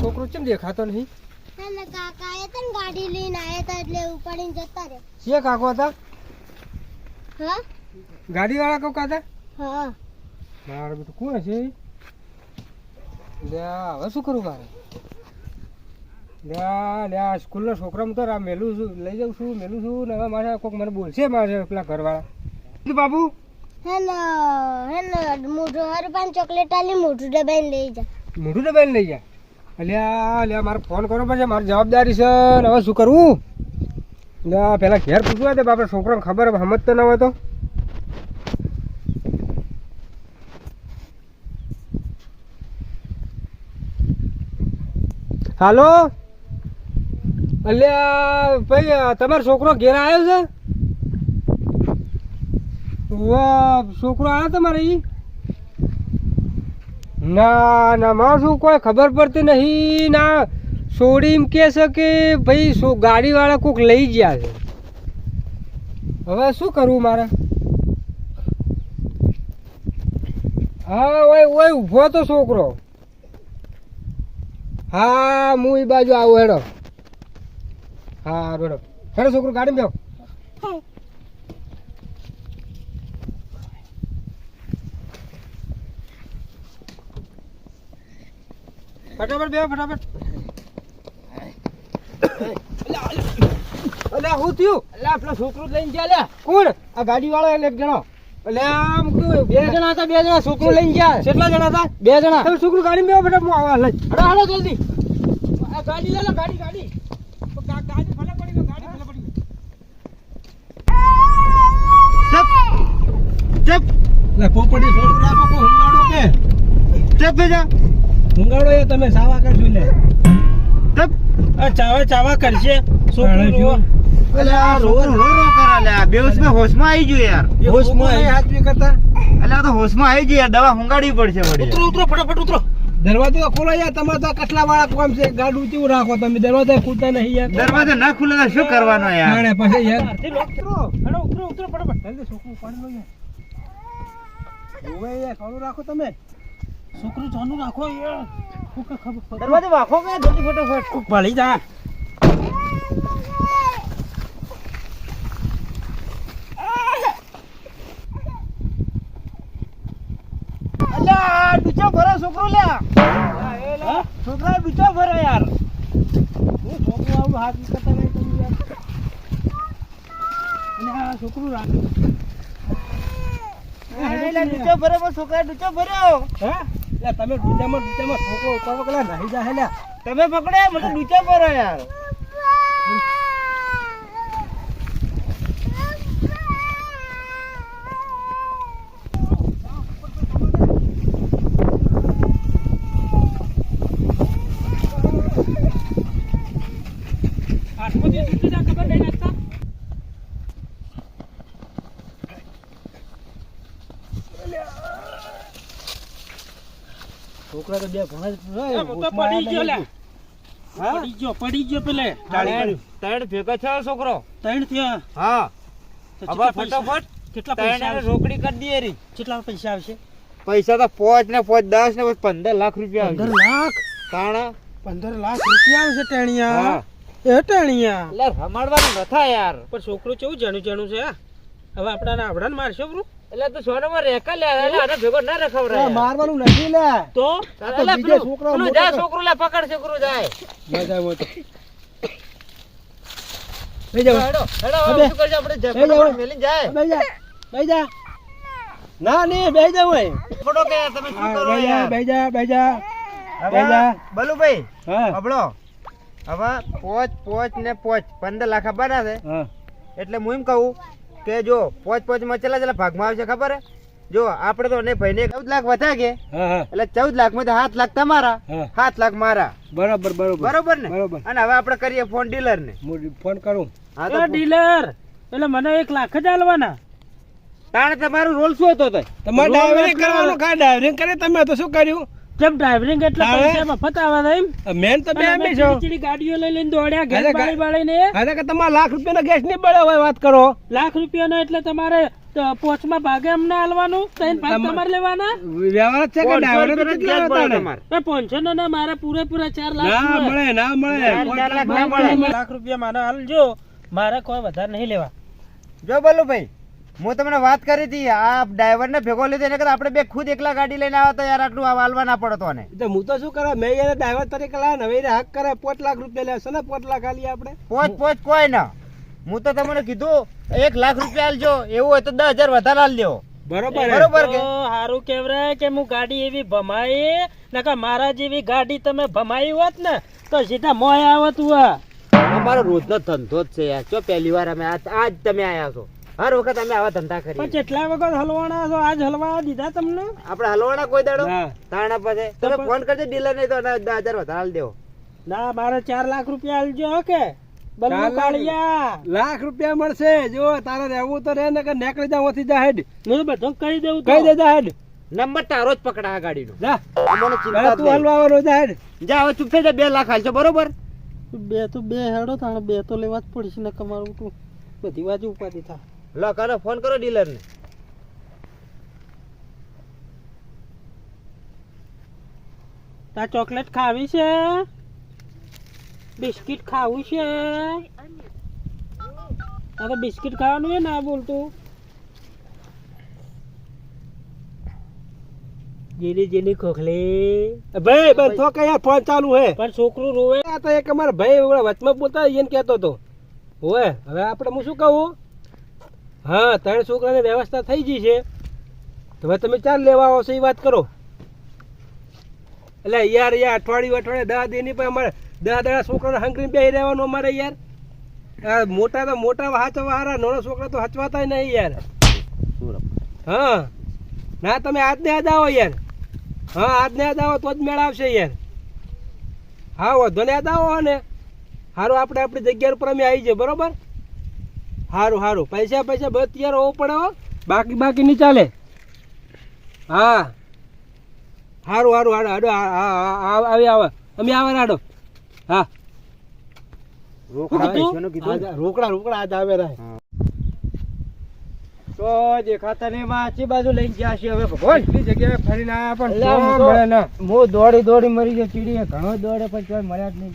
છોકરો કેમ દેખાતો નહીં? ના કાકા એ તને ગાડી લઈને આયા તા એટલે ઉપાડીને જતા રે કાકો હતા? હા? ગાડી વાળા કાકા હતા? હા. મારે બધું કોણ છે લે હવે શું કરું મારે? લે આ લે આ સ્કૂલના છોકરામાં તો મેલું છું લઈ જાઉં છું મેલું છું ને હવે મારે કોઈક મને બોલશે મારે પેલા ઘરવાળા. બાબુ? હેલો હેલો મોઢું મારું પાંચ ચોકલેટ આલી મોઢું ડબાઈને લઈ જા. મોઢું ડબાઈને લઈ જાય અલ્યા લે મારે ફોન કરવો પડશે મારી જવાબદારી છે હવે શું કરવું લે આ પેલા ઘેર પૂછવા દે બાપા છોકરાને ખબર સમજ તો ન હોય તો. હાલો? અલ્યા, ભાઈ તમારો છોકરો ઘેર આવ્યો છે? છોકરો આવ્યો તમારે ઈ? ના ના, મારું શું કોઈ ખબર પડતી નહીં. ના છોડી એમ કહે છે કે, ભાઈ, શું ગાડીવાળા કોક લઈ ગયા છે. હવે શું કરવું મારે? હા, ઓય ઓય, ઊભો તો છોકરો. હા, હું એ બાજુ આવું હેડો. હા રોડો હેડો છોકરું ગાડીમાં બેહો. ફટાફટ બેહો ફટાફટ. અલ્યા હું થયું? અલ્યા પેલો છોકરો લઈને ગયા લે. કોણ? આ ગાડી વાળા એક જણો. અલ્યા આમ બે જણા હતા બે જણા છોકરું લઈને ગયા. કેટલા જણા હતા? બે જણા. છોકરું ગાડી બેહો ફટાફટ હું આવા લઈ. હાલો જલ્દી. આ ગાડી લે લો ગાડી ગાડી ગાડી ભલે પડી ગયો ગાડી ભલે પડી ચપ લે પોપડી છોકરો રાખો કો હુંગાડો કે? ચપ જા. હુંગાડો એ તમે સાવા કરશું લે. ચપ. આ ચાવા ચાવા કરશે છોકરો રોવા. અલ્યા રો રો રો કરે માં હોશમાં આવી ગયો યાર. હોશમાં આવી. હાથ કરતા. અલ્યા આ તો હોશમાં આવી ગયો યાર. દવા હુંગાડવી પડશે વળી ઉતરો ઉતરો ફટાફટ ઉતરો. દરવાજો ખોલો યાર. તમારે તો કટલા વાળા કોમ છે. ગાડું કેવું રાખો તમે? દરવાજા ખુલતા નહીં યાર. દરવાજો ના ખુલે તો શું કરવાનો યાર? પછી યાર. ઉતરો ઉતરો ઉતરો ફટાફટ. જલ્દી છોકરું પાણી લો. યાર ઓવે ચાલુ રાખો તમે? છોકરું ચાલુ રાખો યાર કે ખબર દરવાજો વાખો કે જલ્દી ફટાફટ. કોક ભળી જા. ડૂચો છોકરો લ્યા છોકરા ડૂચો ભરે યાર. હું છોકરું આવું હાથ કરતા નહીં તમે યાર. છોકરું રાખે. અલ્યા ડૂચો ભરે પણ છોકરા ડૂચો ભર્યો. હા? લે તમે ડૂચામાં ડૂચામાં છોકરો ઉપર પકડા નહીં જા હેલ્યા તમે પકડે મને ડૂચો ભરો યાર આઠમો દિવસ ઉઠી જા ખબર નહીં નાખતા છોકરા તો બે ભણે પડી ગયો લે પડી ગયો પડી ગયો પેલે. ત્રણ ભેગા થયો છોકરો. ત્રણ થયા. હા. હવે ફટાફટ કેટલા પૈસા રોકડી કરી દઈએ રી. કેટલા પૈસા આવશે? પૈસા તો પોચ ને પોચ દસ ને પછી પંદર લાખ રૂપિયા પંદર. લાખ? તાણા? પંદર લાખ રૂપિયા આવશે ટેણિયા? હા. એ ટેણિયા? એટલે રમાડવાનું નથા યાર. પણ છોકરું કેવું જાણું જાણું છે આ? હવે આપણા આવડાને મારશો બ્રો? એટલે તો સોનામાં રેકા લે એટલે આને ભેગો ના રખવડાય યાર. મારવાનું નથી લે. તો? એટલે પેલું- પેલું જા છોકરો લે પકડ છોકરો જાય. લઈ જાવ હેડો હેડો અબે. શું કરજો આપણે લઈ ઝપડો જાય. બેહી જા બેહી જા. ના નહીં બેહી જાવ હોય ઝપડો કે તમે શું કરો યાર બેહી જા બેહી જા હવે બેહી જા. બલુભાઈ હા. હબળો હવે પોચ પોચ ને પોચ. પંદર લાખ આપવાના છે. એટલે હું એમ કહું કે જો પોચ પોચમાં ચલા ભાગમાં આવશે ખબર હે? જો આપણે તો ને ભાઈને ચૌદ લાખ વધા કે? હા હા. એટલે ચૌદ લાખમાં સાત લાખ તમારા સાત લાખ મારા. બરાબર બરોબર. બરોબર ને? બરોબર. અને હવે આપણે કરીએ ફોન ડીલર ને. હું ફોન કરું. હા તો ડીલર એટલે મને એક લાખ જ આલવાના. તાણે તમારું રોલ શું હતો તમારે ડ્રાઇવરિંગ કરવાનું કા ડાયવરિંગ કરે? તમે તો શું કર્યું? કેમ ડ્રાઇવરિંગ એટલે તારે? પૈસા મફત આવવાના એમ? મેન તો બે અમે છો. ચીડી ગાડીઓ લઈ લઈને દોડ્યા ઘેર બાળી બાળીને. અરે કે તમારે લાખ રૂપિયાનો ગેસ નહીં બળે હોય વાત કરો. લાખ રૂપિયાનો એટલે તમારે પોચમાં ભાગે અમને આલવાનું ત્રણ ભાગ તમારે લેવાના? વ્યવહાર છે કે ડ્રાઈવર તો કેટલા હતા તમારે. એ પાંચસો નો ના મારા પૂરેપૂરા ચાર લાખ ના મળે ના મળે. ચાર ચાર લાખ ના મળે. લાખ રૂપિયા મારે હાલજો મારે કોઈ વધારે નહીં લેવા. જો બોલું ભાઈ. હું તમને વાત કરી હતી આ ડ્રાઈવર ને ભેગો લીધો એને આપણે બે ખુદ એકલા ગાડી લઈને આવ્યા તો યાર આટલું આ વાલવા ના પડતો ને તો હું તો શું કરે મેં યાર ડ્રાઈવર તરીકે લાવ્યા ને હવે હક કરે પાંચ લાખ રૂપિયા લેશે ને પાંચ લાખ આલી આપણે. પોચ પોચ કોઈ ના. હું તો તમને કીધું એક લાખ રૂપિયા આલજો એવું હોય તો દસ હજાર વધારે આલ દેવો બરોબર. બરોબર હારું કેવરાય કે હું ગાડી એવી ભમાઈ નકર મારા જેવી ગાડી તમે ભમાઈ હોત ને તો સીધા મોય આવત હું અમારો રોજનો ધંધો જ છે યાર. જો પહેલી વાર અમે આજ આજ તમે આયા છો. હર વખત અમે આવા ધંધા પણ કરીએ કેટલા વખત હલવાણા છો આજ હલવા દીધા તમને? આપણે હલવાણા કોઈ દાડો? તાણા પાસે. તમે ફોન કરજો ડીલર ને તો દસ હજાર વધારે દેવો. ના મારે ચાર લાખ રૂપિયા આલજો ઓકે બલ્લુ લાખ? કાળિયા લાખ રૂપિયા મળશે. જો તારે રહેવું તો રે ને કે નીકળી જાવ ઓથી જા હેડ હું તો બધું કહી દેવું કહી દેજા હેડ નંબર તારો જ પકડા આ ગાડીનો. જા. અમને ચિંતા તું હલવાવાનો જા હેડ જા હવે ચૂપ થઈ જા બે લાખ હાલશો બરોબર? બે તો બે હેડો તાણે બે તો લેવા જ પડશે ને તમારું તું. બધી બાજુ ઉપાધી થા. લો કરો ફોન કરો ડીલર ને તા ચોકલેટ ખાવી છે? બિસ્કિટ ખાવું છે? આ તો બિસ્કિટ ખાવાનું હે ના બોલતું. જેની જેની ખોખલી. ભાઈ બસ તો કઈ ફોન ચાલુ હે? પણ છોકરું રોવે. આ તો એક અમારા ભાઈ વચમાં બોલતા એને કહેતો હતો ઓય હવે આપણે હું શું કહું? હા, ત્રણ છોકરાની વ્યવસ્થા થઈ ગઈ છે. હવે તમે ચાલ લેવા આવો છો એ વાત કરો. એટલે યાર યાર, અઠવાડિયું અઠવાડિયે દસ દેની પણ અમારે દા દસ છોકરાને હંકરીને બે રહેવાનું અમારે યાર. મોટા તો મોટા હાચવા નાનો છોકરા તો હચવાતા નહીં યાર. હા. ના, તમે આજને આજ આવો યાર. હા, આજને આજ આવો, તો જ મેળ આવશે યાર. હા, વાંધો ને આજ આવો ને સારું આપણે આપણી જગ્યા ઉપર અમે આવી જાય બરોબર? સારું સારું પૈસા પૈસા બસ તૈયાર હોવું પડે હો. બાકી બાકી નહીં ચાલે. હા. સારું સારું હાડો હાડો આવી આવે. અમે આવે હાડો. હા. રોકડા રોકડા આજ આવે રહે તો દેખાતા નહીં માં બાજુ લઈને ગયા હવે ભગવાન. જગ્યાએ ફરીને પણ એટલે આમ કોઈ તો- મળે ના. હું દોડી દોડી મરી ગયો ચીડીએ ઘણો દોડે પણ કોઈ મળ્યા જ નહીં.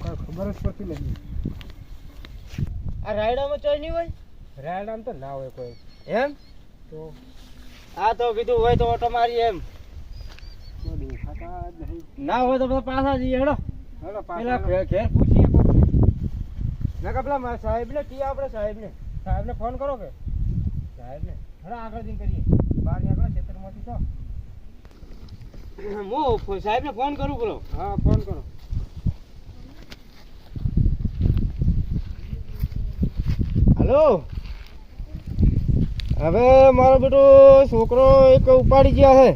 ખબર જ પડતી નથી. આ રાયડામાં ચોઈ નહીં હોય? રાયડામ તો ના હોય કોઈ. એમ? તો? આ તો કીધું હોય તો ઓટો મારી એમ. ના હોય તો બધા પાછા જઈએ હેડો. હેડો પેલા ઘેર પૂછીએ મેં ના કે પેલા સાહેબ સાહેબને કીએ આપણે સાહેબને. સાહેબને ફોન કરો કે? સાહેબને. હેડો આગળ જઈને કરીએ. બહાર નીકળો ખેતરમાંથી તો. હું સાહેબને ફોન કરું બોલો. હા ફોન કરો. હલો. હવે મારો બેટો છોકરો એક ઉપાડી ગયા છે.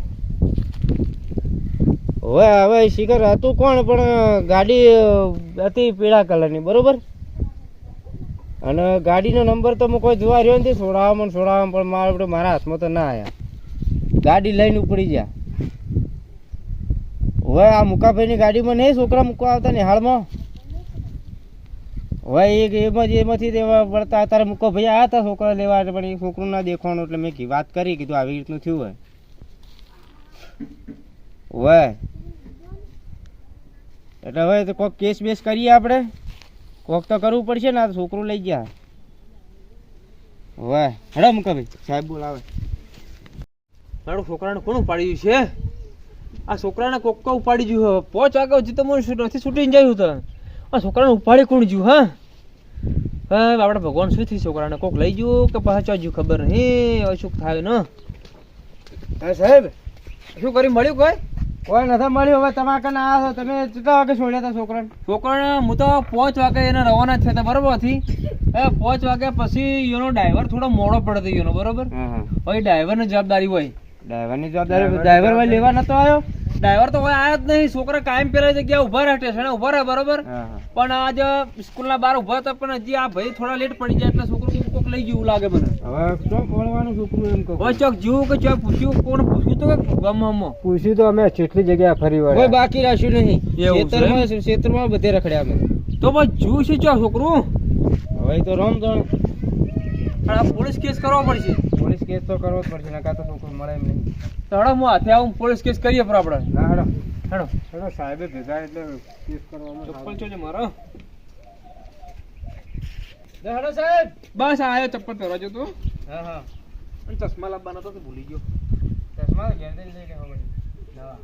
હવે હવે શિખર હતું કોણ, પણ ગાડી હતી પીળા કલરની, બરોબર? અને ગાડીનો નંબર તો હું કોઈ જોવા રહ્યો નથી, છોડાવવામાં સોડાવવામાં પણ મારો બેટો મારા હાથમાં તો ના આવ્યા ગાડી લઈને ઉપડી ગયા. હવે આ મુકાભાઈની ગાડીમાં નહીં છોકરા મૂકવા આવતા ને હાલમાં? હવે એક એમાં એમાંથી દેવા પડતા અત્યારે મૂકો ભાઈ, આ હતા છોકરા લેવા એટલે પણ એ ના દેખવાનું, એટલે મેં વાત કરી, કીધું આવી રીતનું થયું હોય. હોય એટલે હવે તો કોઈક કેસ બેસ કરીએ આપણે? કોક તો કરવું પડશે ને, આ છોકરું લઈ ગયા. હોય હેડો મૂકો ભાઈ, સાહેબ બોલાવે. મારું છોકરાને કોણ ઉપાડી છે? આ છોકરાને કોક ઉપાડી ગયું પોચ આગળ હજી તો મને નથી છૂટીને જાય તો. આ છોકરાને ઉપાડી કોણ ગયું હા? હા આપણે ભગવાન શું થયું છોકરાને? કોક લઈ ગયું કે પાછા ગયું ખબર નહીં. હવે શું થાય ને? હા સાહેબ શું કરી મળ્યું કોઈ? કોઈ નથી મળ્યું. હવે તમારે કને આ છો. તમે કેટલા વાગે છોડ્યા હતા છોકરાને? છોકરાને હું તો પાંચ વાગે એને રવાના થયા હતા બરોબર હતી? એ પાંચ વાગ્યા પછી એનો ડ્રાઈવર થોડો મોડો પડતો એનો બરોબર? હા હા. હવે ડ્રાઈવરની જવાબદારી હોય. ડ્રાઈવરની જવાબદારી ડ્રાઈવર ભાઈ લેવા નતો આવ્યો? ડ્રાઈવર તો હોય આયા જ નહીં. છોકરા કાયમ પેલા જગ્યા ઊભા રહે સ્ટેશન ઊભા રહે બરોબર? પણ આજ સ્કૂલના બહાર ઊભા હતા પણ હજી આ ભાઈ થોડા લેટ પડી જાય એટલે છોકરો કોક લઈ ગયું લાગે મને. હવે ચોક વળવાનું છોકરું એમ કહો કોઈ ચોક જીવું કે ચોક પૂછ્યું? કોણ પૂછ્યું તો કે ગામમાં? પૂછ્યું તો અમે કેટલી જગ્યાએ ફરી કોઈ બાકી રાખ્યું નહીં? ખેતરમાં ખેતરમાં બધે રખડ્યા અમે. તો બસ જીવું છે ચોક છોકરું? હવે તો રોમ તો પણ આ પોલીસ કેસ કરવો પડશે. પોલીસ કેસ તો કરવો જ પડશે નકા તો કોઈ મળે એમ નહીં. તો હડો હું હાથે આવું પોલીસ કેસ કરીએ પર આપણે. ના હડો. હડો. હડો સાહેબે ભેગા એટલે કેસ કરવામાં ચપ્પલ છો મારો. હડો સાહેબ. બસ આયો ચપ્પલ પહેરવા તું. હા હા. અને ચશ્મા લાવવાના તો ભૂલી ગયો. ચશ્મા ઘેર લઈ કે પડે. હા